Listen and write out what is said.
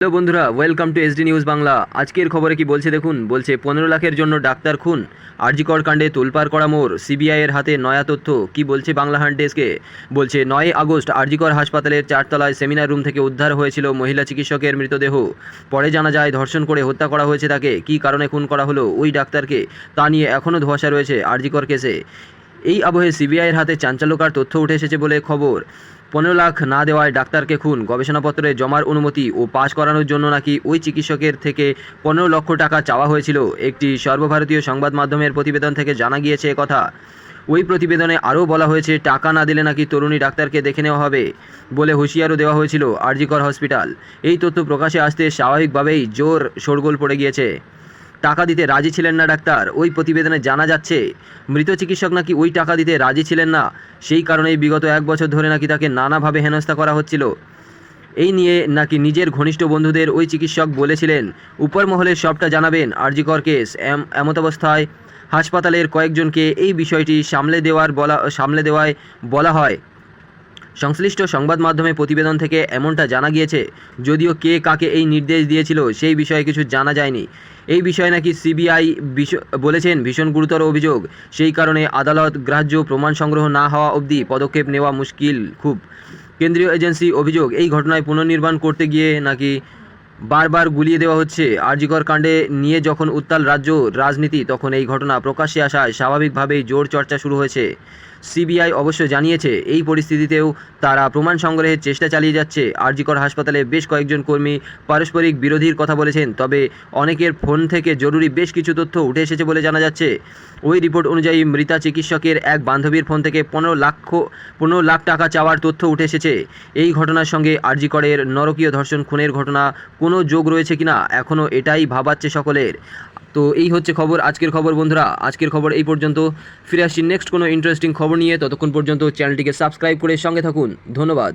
Hello বন্ধুরা welcome to SD news Bangla আজকের খবরে কি বলছে দেখুন? বলছে, পনেরো লাখের জন্য ডাক্তার খুন। আরজিকর কাণ্ডে তোলপাড় করা মোড় সিবিআইয়ের হাতে নয়া তথ্য। কি বলছে বাংলা হান্ট ডেস্কে? বলছে নয় আগস্ট আরজিকর হাসপাতালের চারতলায় সেমিনার রুম থেকে উদ্ধার হয়েছিল মহিলা চিকিৎসকের মৃতদেহ। পরে জানা যায়, ধর্ষণ করে হত্যা করা হয়েছে তাকে। কী কারণে খুন করা হলো ওই ডাক্তারকে? তা নিয়ে এখনও ধোঁয়াশা রয়েছে আরজিকর কেসে। এই আবহে সিবিআইয়ের হাতে চাঞ্চল্যকর তথ্য উঠে এসেছে বলে খবর। পনেরো লাখ না দেওয়ায় ডাক্তারকে খুন, গবেষণাপত্রে জমার অনুমতি ও পাশ করানোর জন্য নাকি ওই চিকিৎসকের থেকে পনেরো লক্ষ টাকা চাওয়া হয়েছিল, একটি সর্বভারতীয় সংবাদ মাধ্যমের প্রতিবেদন থেকে জানা গিয়েছে কথা। ওই প্রতিবেদনে আরও বলা হয়েছে, টাকা না দিলে নাকি তরুণী ডাক্তারকে দেখে নেওয়া হবে বলে হুঁশিয়ারও দেওয়া হয়েছিল আরজিকর হসপিটাল। এই তথ্য প্রকাশে আসতে স্বাভাবিকভাবেই জোর শোরগোল পড়ে গিয়েছে। টাকা দিতে রাজি ছিলেন না ডাক্তার। ওই প্রতিবেদনে জানা যাচ্ছে, মৃত চিকিৎসক নাকি ওই টাকা দিতে রাজি ছিলেন না। সেই কারণেই বিগত এক বছর ধরে নাকি তাকে নানাভাবে হেনস্থা করা হচ্ছিল। এই নিয়ে নাকি নিজের ঘনিষ্ঠ বন্ধুদের ওই চিকিৎসক বলেছিলেন উপর মহলে সবটা জানাবেন, আরজিকর কেস। এম- এমতাবস্থায় হাসপাতালের কয়েকজনকে এই বিষয়টি সামলে দেওয়ার বলা, সামলে দেওয়ায় বলা হয়। সংশ্লিষ্ট সংবাদ মাধ্যমে প্রতিবেদন থেকে এমনটা জানা গিয়েছে, যদিও কে কাকে এই নির্দেশ দিয়েছিল সেই বিষয়ে কিছু জানা যায়নি। এই বিষয়ে নাকি সিবিআই বলেছেন, ভীষণ গুরুতর অভিযোগ। সেই কারণে আদালত গ্রাহ্য প্রমাণ সংগ্রহ না হওয়া অবধি পদক্ষেপ নেওয়া মুশকিল খুব। কেন্দ্রীয় এজেন্সি অভিযোগ, এই ঘটনায় পুনর্নির্মাণ করতে গিয়ে নাকি বারবার গুলিয়ে দেওয়া হচ্ছে। আরজিকর কাণ্ডে নিয়ে যখন উত্তাল রাজ্য রাজনীতি, তখন এই ঘটনা প্রকাশ্যে আসায় স্বাভাবিকভাবেই জোর চর্চা শুরু হয়েছে। সিবিআই অবশ্য জানিয়েছে, এই পরিস্থিতিতেও তারা প্রমাণ সংগ্রহের চেষ্টা চালিয়ে যাচ্ছে। আরজিকর হাসপাতালে বেশ কয়েকজন কর্মী পারস্পরিক বিরোধীর কথা বলেছেন, তবে অনেকের ফোন থেকে জরুরি বেশ কিছু তথ্য উঠে এসেছে বলে জানা যাচ্ছে। ওই রিপোর্ট অনুযায়ী মৃতা চিকিৎসকের এক বান্ধবীর ফোন থেকে পনেরো লাখ পনেরো লাখ টাকা চাওয়ার তথ্য উঠে এসেছে। এই ঘটনার সঙ্গে আরজিকরের নরকীয় ধর্ষণ খুনের ঘটনা কোনো যোগ রয়েছে কিনা এখনও এটাই ভাবাচ্ছে সকলের। তো এই হচ্ছে খবর, আজকের খবর বন্ধুরা। আজকের খবর এই পর্যন্ত। ফিরে আসছি নেক্সট কোনো ইন্টারেস্টিং খবর নিয়ে। ততক্ষণ পর্যন্ত চ্যানেলটিকে সাবস্ক্রাইব করে সঙ্গে থাকুন। ধন্যবাদ।